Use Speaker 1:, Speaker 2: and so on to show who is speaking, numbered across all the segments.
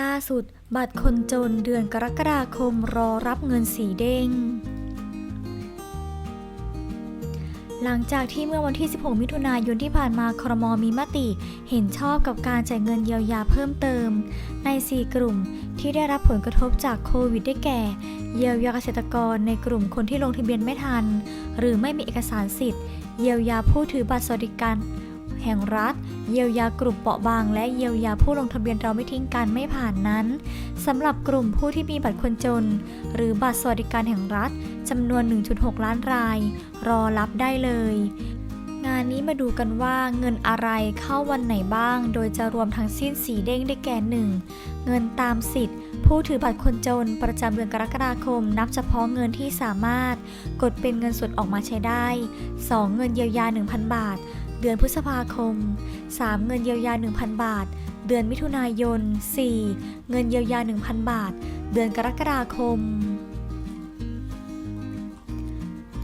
Speaker 1: ล่าสุด บัตรคนจนเดือนกรกฎาคมรอรับเงินสีเด้ง หลังจากที่เมื่อวันที่ 16 มิถุนายนที่ผ่านมาครมมีมติเห็นชอบกับการจ่ายเงินเยียวยาเพิ่มเติม ใน 4 กลุ่มที่ได้รับผลกระทบจากโควิดได้แก่ เยียวยาเกษตรกรในกลุ่มคนที่ลงทะเบียนไม่ทัน หรือไม่มีเอกสารสิทธิ์ เยียวยาผู้ถือบัตรสวัสดิการ แห่งรัฐ เยียวยากลุ่มเปราะบาง และเยียวยาผู้ลงทะเบียนเราไม่ทิ้งกันไม่ผ่านนั้นสำหรับกลุ่มผู้ที่มีบัตรคนจน หรือบัตรสวัสดิการแห่งรัฐจำนวน 1.6 ล้านราย รอรับได้เลยงานนี้มาดูกันว่าเงินอะไรเข้าวันไหนบ้าง โดยจะรวมทั้งสิ้นสีเด้งได้แก่ 1. เงินตามสิทธิ์ ผู้ถือบัตรคนจนประจำเดือนกรกฎาคม นับเฉพาะเงินที่สามารถ กดเป็นเงินสดออกมาใช้ได้ 2. เงินเยียวยา 1,000 บาท เดือนพฤษภาคม 3. เงินเยียวยา 1,000 บาท เดือนมิถุนายน 4. เงินเยียวยา 1,000 บาท เดือนกรกฎาคม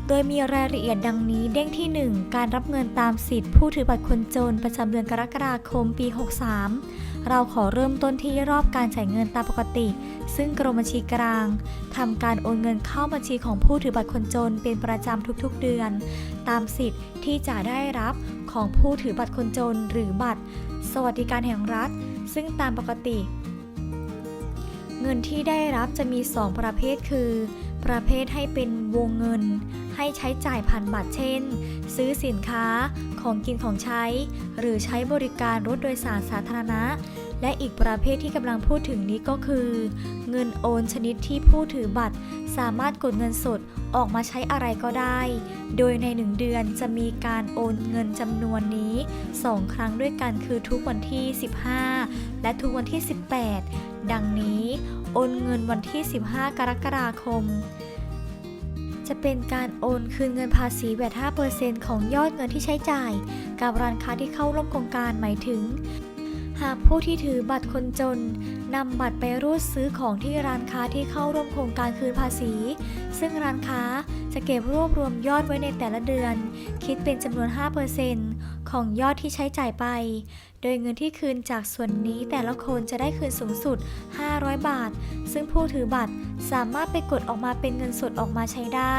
Speaker 1: โดยมีรายละเอียดดังนี้เด้งที่ 1 การรับเงินตามสิทธิผู้ถือบัตรคนจนประจำเดือนกรกฎาคมปี 63 เราขอเริ่มต้นที่รอบการจ่ายเงินตามปกติ ซึ่งกรมบัญชีกลางทำการโอนเงินเข้าบัญชีของผู้ถือบัตรคนจนเป็นประจำทุกๆเดือน ตามสิทธิ์ที่จะได้รับ ของผู้ถือบัตรคนจนหรือบัตร สวัสดิการแห่งรัฐ ซึ่งตามปกติ เงินที่ได้รับจะมี 2 ประเภทคือ ประเภทให้เป็นวงเงิน ให้ใช้จ่ายผ่านบัตรเช่น ซื้อสินค้าของกินของใช้ หรือใช้บริการรถโดยสารสาธารณะและอีกประเภทที่กำลังพูดถึงนี้ก็คือ เงินโอนชนิดที่ผู้ถือบัตร สามารถกดเงินสด ออกมาใช้อะไรก็ได้ โดยใน 1 เดือนจะมีการโอนเงินจำนวนนี้ 2 ครั้งด้วยกันคือทุกวันที่ 15 และทุกวันที่ 18 ดังนี้ โอนเงินวันที่ 15 กรกฎาคม จะเป็นการโอนคืนเงินภาษีแวด5%ของยอดเงินที่ใช้จ่าย กับร้านค้าที่เข้าร่วมโครงการหมายถึงหากผู้ที่ถือบัตรคนจน นำบัตรไปรูดซื้อของที่ร้านค้าที่เข้าร่วมโครงการคืนภาษี ซึ่งร้านค้าจะเก็บรวบรวมยอดไว้ในแต่ละเดือน คิดเป็นจำนวน 5%ของยอดที่ใช้จ่ายไป โดยเงินที่คืนจากส่วนนี้แต่ละคนจะได้คืนสูงสุด 500 บาท ซึ่งผู้ถือบัตรสามารถไปกดออกมาเป็นเงินสดออกมาใช้ได้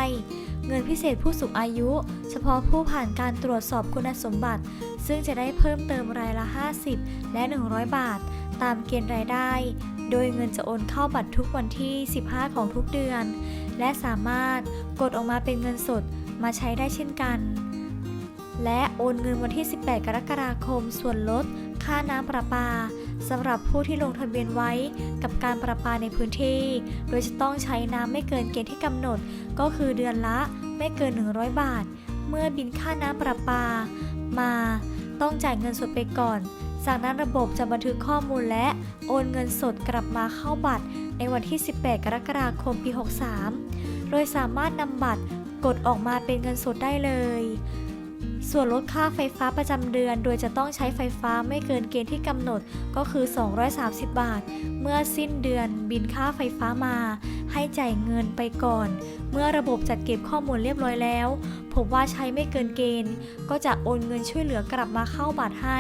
Speaker 1: เงินพิเศษผู้สูงอายุ เฉพาะผู้ผ่านการตรวจสอบคุณสมบัติ ซึ่งจะได้เพิ่มเติมรายละ 50 และ 100 บาท ตามเกณฑ์รายได้ โดยเงินจะโอนเข้าบัตรทุกวันที่ 15 ของทุกเดือน และสามารถกดออกมาเป็นเงินสดมาใช้ได้เช่นกัน และโอนเงินวันที่ 18 กรกฎาคม ส่วนลด ค่าน้ำประปาสำหรับผู้ที่ลงทะเบียนไว้กับการประปาในพื้นที่ โดยจะต้องใช้น้ำไม่เกินเกณฑ์ที่กำหนด ก็คือเดือนละไม่เกิน 100 บาท เมื่อบินค่าน้ำประปา มาต้องจ่ายเงินสดไปก่อน จากนั้นระบบจะบันทึกข้อมูลและโอนเงินสดกลับมาเข้าบัตร ในวันที่ 18 กรกฎาคมปี 63 โดยสามารถนำบัตรกดออกมาเป็นเงินสดได้เลย ส่วนลดค่าไฟฟ้าประจำเดือน โดยจะต้องใช้ไฟฟ้าไม่เกินเกณฑ์ที่กำหนดก็คือ 230 บาท เมื่อสิ้นเดือนบินค่าไฟฟ้ามา ให้จ่ายเงินไปก่อน เมื่อระบบจัดเก็บข้อมูลเรียบร้อยแล้ว พบว่าใช้ไม่เกินเกณฑ์ ก็จะโอนเงินช่วยเหลือกลับมาเข้าบัตรให้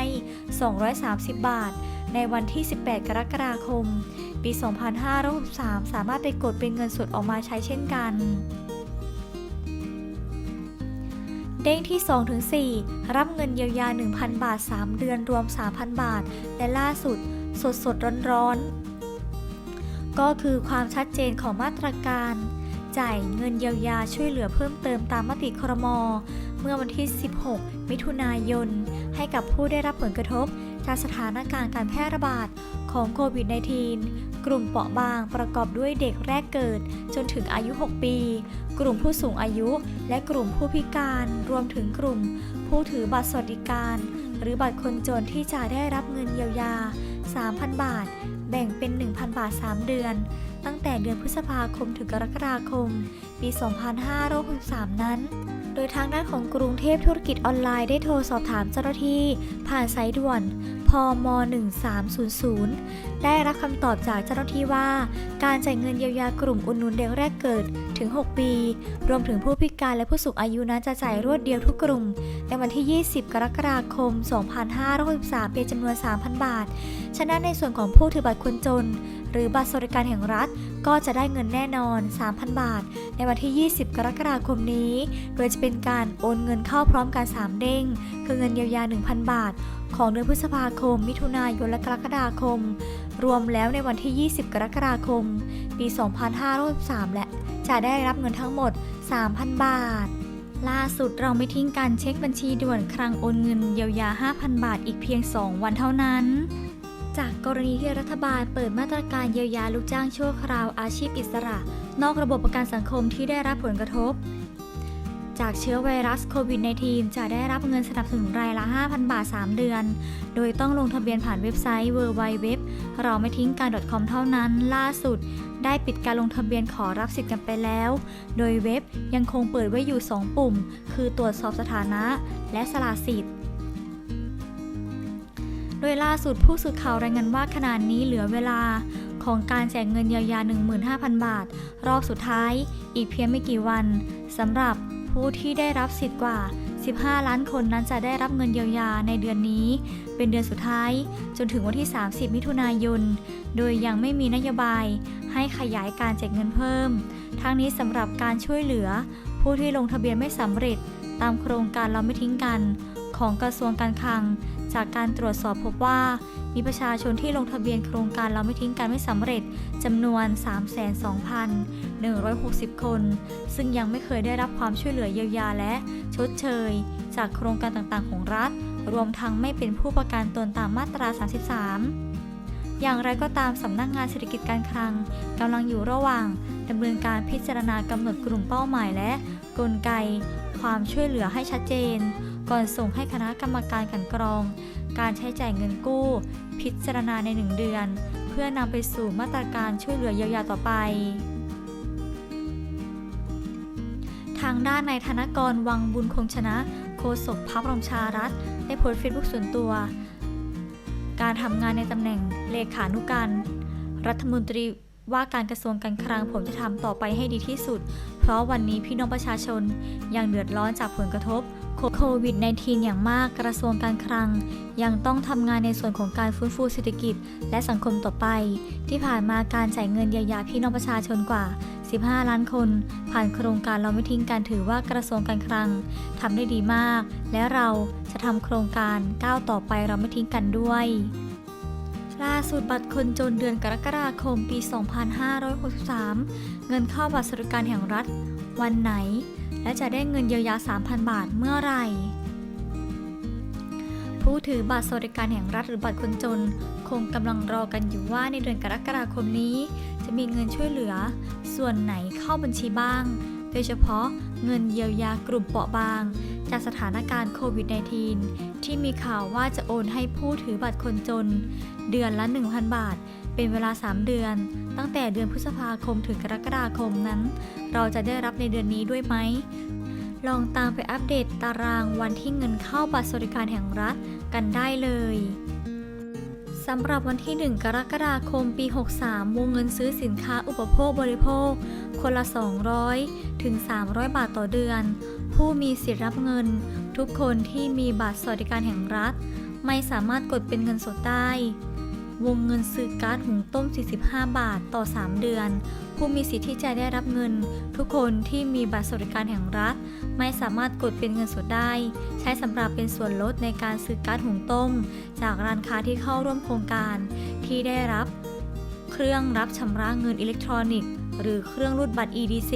Speaker 1: 230 บาท ในวันที่ 18 กรกฎาคม ปี 2563 สามารถไปกดเป็นเงินสดออกมาใช้เช่นกันเด้งที่ 2-4 รับเงินเยียวยา 1,000 บาท 3 เดือนรวม 3,000 บาท และล่าสุด สดสดร้อนร้อนๆ ก็คือความชัดเจนของมาตรการ จ่ายเงินเยียวยาช่วยเหลือเพิ่มเติมตามมติครม เมื่อวันที่ 16 มิถุนายน ให้กับผู้ได้รับผลกระทบ จากสถานการณ์การแพร่ระบาดของโควิด -19 กลุ่มเปราะบางประกอบด้วยเด็กแรกเกิด จนถึงอายุ 6 ปี กลุ่มผู้สูงอายุ และกลุ่มผู้พิการ รวมถึงกลุ่ม ผู้ถือบัตรสวัสดิการ หรือบัตรคนจนที่จะได้รับเงินเยียวยา 3,000 บาท แบ่งเป็น 1,000 บาท 3 เดือน ตั้งแต่เดือนพฤษภาคมถึงกรกฎาคม ปี 2563 นั้น โดยทางด้านของกรุงเทพธุรกิจออนไลน์ได้โทรสอบถามเจ้าหน้าที่ ผ่านสายด่วน พม 1300 ได้รับคำตอบจากเจ้าหน้าที่ว่า การจ่ายเงินเยียวยากลุ่มอุดหนุนเด็กแรกเกิดถึง 6 ปี รวมถึงผู้พิการและผู้สูงอายุนั้นจะจ่ายรวดเดียวทุกกลุ่ม ในวันที่ 20 กรกฎาคม 2563เป็นจำนวน 3,000 บาท ฉะนั้นในส่วนของผู้ถือบัตรคนจน หรือบัตรสวัสดิการแห่งรัฐ ก็จะได้เงินแน่นอน 3,000 บาท ในวันที่ 20 กรกฎาคมนี้ โดยจะเป็นการโอนเงินเข้าพร้อมกัน 3 เด้ง คือเงินเยียวยา 1,000 บาท ของเดือนพฤษภาคม มิถุนายนและกรกฎาคม รวมแล้วในวันที่ 20 กรกฎาคม ปี 2563และจะได้รับเงินทั้งหมด 3,000 บาทล่าสุดเราไม่ทิ้งการเช็คบัญชีด่วนคลังโอนเงินเยียวยา 5,000 บาทอีกเพียง 2 วันเท่านั้น จากกรณีที่รัฐบาลเปิดมาตรการเยียวยาลูกจ้างชั่วคราวอาชีพอิสระ นอกระบบประกันสังคมที่ได้รับผลกระทบ จากเชื้อไวรัสโควิด -19 จะได้รับเงินสนับสนุนรายละ 5,000 บาท 3 เดือน โดยต้องลงทะเบียนผ่านเว็บไซต์ www เราไม่ทิ้งการ .com เท่านั้นล่าสุด ได้ปิดการลงทะเบียนขอรับสิทธิ์กันไปแล้ว โดยเว็บยังคงเปิดไว้อยู่ 2 ปุ่ม คือตรวจสอบสถานะ และสละสิทธิ์ โดยล่าสุดผู้สื่อข่าวรายงานว่าขณะนี้เหลือเวลาของการแจกเงินเยียวยา 15,000 บาท รอบสุดท้าย อีกเพียงไม่กี่วันสำหรับผู้ที่ได้รับสิทธิ์กว่า 15 ล้านคนนั้นจะได้รับเงินเยียวยาในเดือนนี้ เป็นเดือนสุดท้าย จนถึงวันที่ 30 มิถุนายน โดยยังไม่มีนโยบาย ให้ขยายการแจกเงินเพิ่ม ทั้งนี้สำหรับการช่วยเหลือ ผู้ที่ลงทะเบียนไม่สำเร็จ ตามโครงการเราไม่ทิ้งกัน ของกระทรวงการคลัง จากการตรวจสอบพบว่า มีประชาชนที่ลงทะเบียนโครงการเราไม่ทิ้งกันไม่สำเร็จจำนวน 32,160 คน ซึ่งยังไม่เคยได้รับความช่วยเหลือเยียวยาและชดเชย จากโครงการต่างๆ ของรัฐ รวมทั้งไม่เป็นผู้ประกันตนตามมาตรา 33อย่างไรก็ตามสำนักงานเศรษฐกิจการคลังกำลังอยู่ระหว่างดำเนินการพิจารณากำหนดกลุ่มเป้าหมายและกลไก ความช่วยเหลือให้ชัดเจน ก่อนส่งให้คณะกรรมการกันกรอง การใช้จ่ายเงินกู้ พิจารณาใน 1 เดือน เพื่อนำไปสู่มาตรการช่วยเหลือเยียวยาต่อไป ทางด้านนายธนกรวังบุญคงชนะ โฆษกพักรมชารัฐได้โพสต์เฟซบุ๊กส่วนตัว การทำงานในตำแหน่งเลขานุการรัฐมนตรีว่าการกระทรวงการคลังผมจะทำต่อไปให้ดีที่สุด เพราะวันนี้พี่น้องประชาชนยังเดือดร้อนจากผลกระทบ โควิด -19 อย่างมากกระทรวงการคลัง ยังต้องทำงานในส่วนของการฟื้นฟูเศรษฐกิจ และสังคมต่อไป ที่ผ่านมาการจ่ายเงินเยียวยาพี่น้องประชาชนกว่า 15 ล้านคน ผ่านโครงการเราไม่ทิ้งการถือว่ากระทรวงการคลังทำได้ดีมาก และเราจะทำโครงการก้าวต่อไปเราไม่ทิ้งกันด้วยล่าสุดบัตรคนจนเดือนกรกฎาคมปี 2563 เงินเข้าบัตรสวัสดิการแห่งรัฐ วันไหน และจะได้เงินเยียวยา 3,000 บาทเมื่อไหร่ผู้ถือบัตรสวัสดิการแห่งรัฐหรือบัตรคนจน คงกำลังรอกันอยู่ว่าในเดือนกรกฎาคมนี้ จะมีเงินช่วยเหลือ ส่วนไหนเข้าบัญชีบ้าง โดยเฉพาะเงินเยียวยากลุ่มเปราะบาง จากสถานการณ์โควิด -19 ที่มีข่าวว่าจะโอนให้ผู้ถือบัตรคนจน เดือนละ 1,000 บาท เป็นเวลา 3 เดือน ตั้งแต่เดือนพฤษภาคมถึงกรกฎาคมนั้น เราจะได้รับในเดือนนี้ด้วยไหม ลองตามไปอัปเดตตารางวันที่เงินเข้าบัตรสวัสดิการแห่งรัฐกันได้เลยสำหรับวันที่ 1 กรกฎาคมปี 63 วงเงินซื้อสินค้าอุปโภคบริโภค คนละ 200 ถึง 300 บาทต่อเดือน ผู้มีสิทธิ์รับเงิน ทุกคนที่มีบัตรสวัสดิการแห่งรัฐ ไม่สามารถกดเป็นเงินสดได้ วงเงินซื้อก๊าซหุงต้ม 45 บาทต่อ 3 เดือน ผู้มีสิทธิ์ที่จะได้รับเงิน ทุกคนที่มีบัตรสวัสดิการแห่งรัฐ ไม่สามารถกดเป็นเงินสดได้ ใช้สำหรับเป็นส่วนลดในการซื้อก๊าซหุงต้ม จากร้านค้าที่เข้าร่วมโครงการ ที่ได้รับ เครื่องรับชำระเงินอิเล็กทรอนิกส์ หรือเครื่องรูดบัตร EDC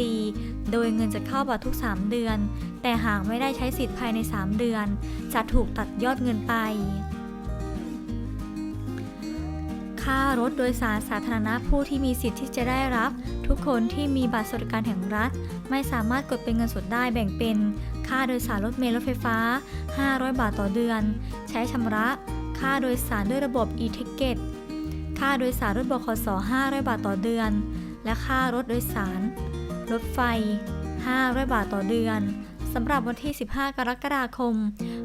Speaker 1: โดยเงินจะเข้าบัตรทุก 3 เดือน แต่หากไม่ได้ใช้สิทธิ์ภายใน 3 เดือน จะถูกตัดยอดเงินไป ค่ารถโดยสารสาธารณะผู้ที่มีสิทธิ์ที่จะได้รับ ทุกคนที่มีบัตรสวัสดิการแห่งรัฐ ไม่สามารถกดเป็นเงินสดได้แบ่งเป็น ค่าโดยสารรถเมล์รถไฟฟ้า 500 บาทต่อเดือน ใช้ชำระ ค่าโดยสารด้วยระบบ e-ticket ค่าโดยสารรถบขส500 บาทต่อเดือน และค่ารถโดยสาร รถไฟ 500 บาทต่อเดือนสำหรับวันที่ 15 กรกฎาคม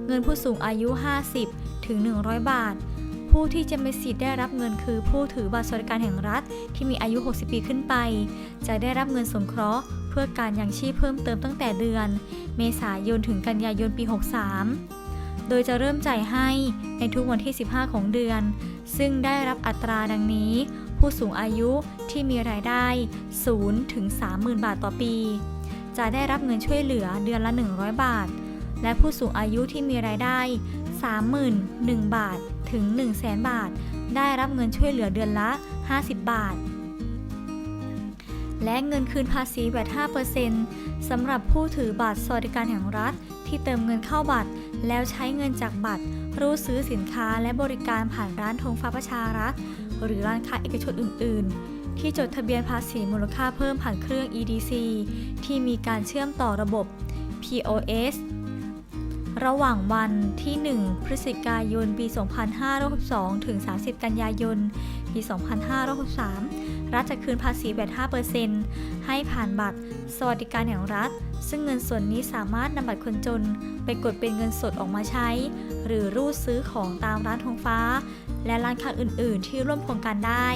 Speaker 1: เงินผู้สูงอายุ 50 ถึง 100 บาท ผู้ที่จะมีสิทธิ์ได้รับเงินคือผู้ถือบัตรสวัสดิการแห่งรัฐที่มีอายุ 60 ปีขึ้นไป จะได้รับเงินสงเคราะห์ เพื่อการยังชีพเพิ่มเติมตั้งแต่เดือน เมษายนถึงกันยายนปี 63 โดยจะเริ่มจ่ายให้ในทุกวันที่ 15 ของเดือน ซึ่งได้รับอัตราดังนี้ ผู้สูงอายุที่มีรายได้ 0 ถึง 30,000 บาทต่อปี จะได้รับเงินช่วยเหลือเดือนละ 100 บาทและผู้สูงอายุที่มีรายได้ 31,000 บาท ถึง 100,000 บาท ได้รับเงินช่วยเหลือเดือนละ 50 บาท และเงินคืนภาษีแวด5%สำหรับผู้ถือบัตรสวัสดิการแห่งรัฐ ที่เติมเงินเข้าบัตร แล้วใช้เงินจากบัตร รู้ซื้อสินค้าและบริการผ่านร้านธงฟ้าประชารัฐ หรือร้านค้าเอกชนอื่น ๆที่จดทะเบียนภาษีมูลค่าเพิ่มผ่านเครื่อง EDC ที่มีการเชื่อมต่อระบบ POS ระหว่างวันที่ 1 พฤศจิกายน ปี 2562 ถึง 30 กันยายน ปี 2563 รัฐจะคืนภาษีแบต5%ให้ผ่านบัตร สวัสดิการแห่งรัฐ ซึ่งเงินส่วนนี้สามารถนำบัตรคนจน ไปกดเป็นเงินสดออกมาใช้ หรือรูดซื้อของตามร้านทงฟ้า และร้านค้าอื่น ๆ ที่ร่วมโครงการได้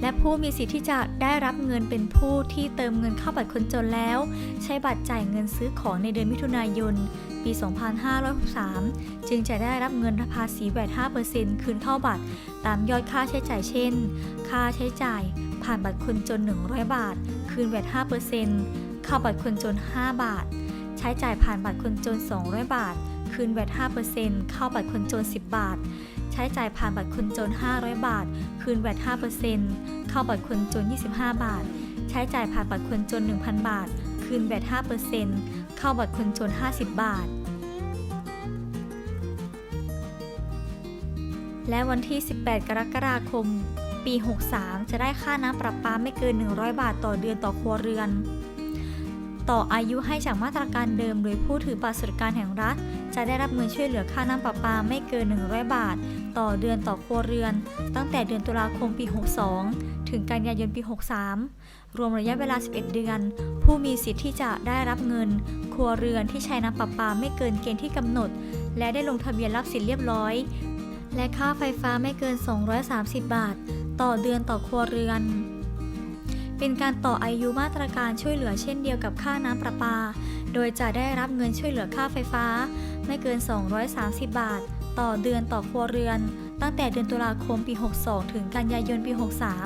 Speaker 1: และผู้มีสิทธิ์ที่จะได้รับเงินเป็นผู้ที่เติมเงินเข้าบัตรคนจนแล้ว ใช้บัตรจ่ายเงินซื้อของในเดือนมิถุนายน ปี 2563 จึงจะได้รับเงินภาษีแวด5%คืนเข้าบัตร ตามยอดค่าใช้จ่ายเช่น ค่าใช้จ่าย ผ่านบัตรคนจน 100 บาท คืนแวด5%เข้าบัตรคนจน 5 บาท ใช้จ่ายผ่านบัตรคนจน 200 บาท คืนแวด5%เข้าบัตรคนจน 10 บาท ใช้จ่ายผ่านบัตรคนจน 500 บาท คืนแวด5%เข้าบัตรคนจน 25 บาท ใช้จ่ายผ่านบัตรคนจน 1,000 บาท คืนแวด5%เข้าบัตรคนจน 50 บาท และวันที่ 18 กรกฎาคม ปี 63 จะได้ค่าน้ำประปาไม่เกิน 100 บาทต่อเดือนต่อครัวเรือน ต่ออายุให้จากมาตรการเดิม โดยผู้ถือบัตรสวัสดิการแห่งรัฐ จะได้รับเงินช่วยเหลือค่าน้ำประปาไม่เกิน 100 บาท ต่อเดือนต่อครัวเรือน ตั้งแต่เดือนตุลาคมปี 62 ถึงกันยายนปี 63 รวมระยะเวลา 11 เดือน ผู้มีสิทธิ์ที่จะได้รับเงิน ครัวเรือนที่ใช้น้ำประปาไม่เกินเกณฑ์ที่กำหนด และได้ลงทะเบียนรับสิทธิ์เรียบร้อย และค่าไฟฟ้าไม่เกิน 230 บาท ต่อเดือนต่อครัวเรือน เป็นการต่ออายุมาตรการช่วยเหลือเช่นเดียวกับค่าน้ำประปา โดยจะได้รับเงินช่วยเหลือค่าไฟฟ้า ไม่เกิน 230 บาท ต่อเดือนต่อครัวเรือน ตั้งแต่เดือนตุลาคมปี 62 ถึงกันยายนปี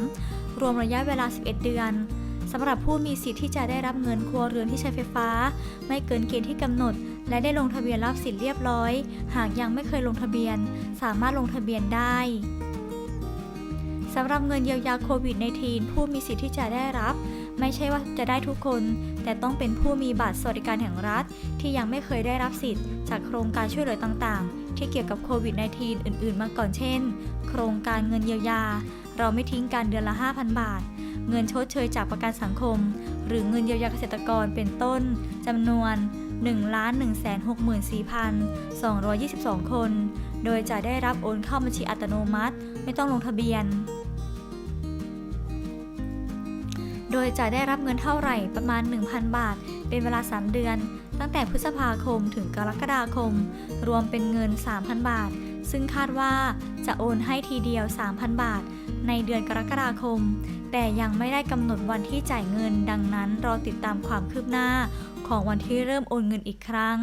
Speaker 1: 63 รวมระยะเวลา 11 เดือนสำหรับผู้มีสิทธิ์ที่จะได้รับเงินครัวเรือนที่ใช้ไฟฟ้า ไม่เกินเกณฑ์ที่กำหนด และได้ลงทะเบียนรับสิทธิ์เรียบร้อย หากยังไม่เคยลงทะเบียน สามารถลงทะเบียนได้ สำหรับเงินเยียวยาโควิด -19 ผู้มีสิทธิ์ที่จะได้รับ ไม่ใช่ว่าจะได้ทุกคน แต่ต้องเป็นผู้มีบัตรสวัสดิการแห่งรัฐ ที่ยังไม่เคยได้รับสิทธิ์ จากโครงการช่วยเหลือต่างๆ ที่เกี่ยวกับโควิด -19 อื่นๆ มาก่อนเช่น โครงการเงินเยียวยา เราไม่ทิ้งกันเดือนละ 5,000 บาท เงินชดเชยจากประกันสังคม หรือเงินเยียวยาเกษตรกรเป็นต้นจำนวน1,164,222 คน โดยจะได้รับโอนเข้าบัญชีอัตโนมัติ ไม่ต้องลงทะเบียน โดยจะได้รับเงินเท่าไหร่ประมาณ 1,000 บาท เป็นเวลา 3 เดือน ตั้งแต่พฤษภาคมถึงกรกฎาคม รวมเป็นเงิน 3,000 บาท ซึ่งคาดว่าจะโอนให้ทีเดียว 3,000 บาท ในเดือนกรกฎาคม แต่ยังไม่ได้กำหนดวันที่จ่ายเงิน ดังนั้นรอติดตามความคืบหน้า ของวันที่เริ่มโอนเงินอีกครั้ง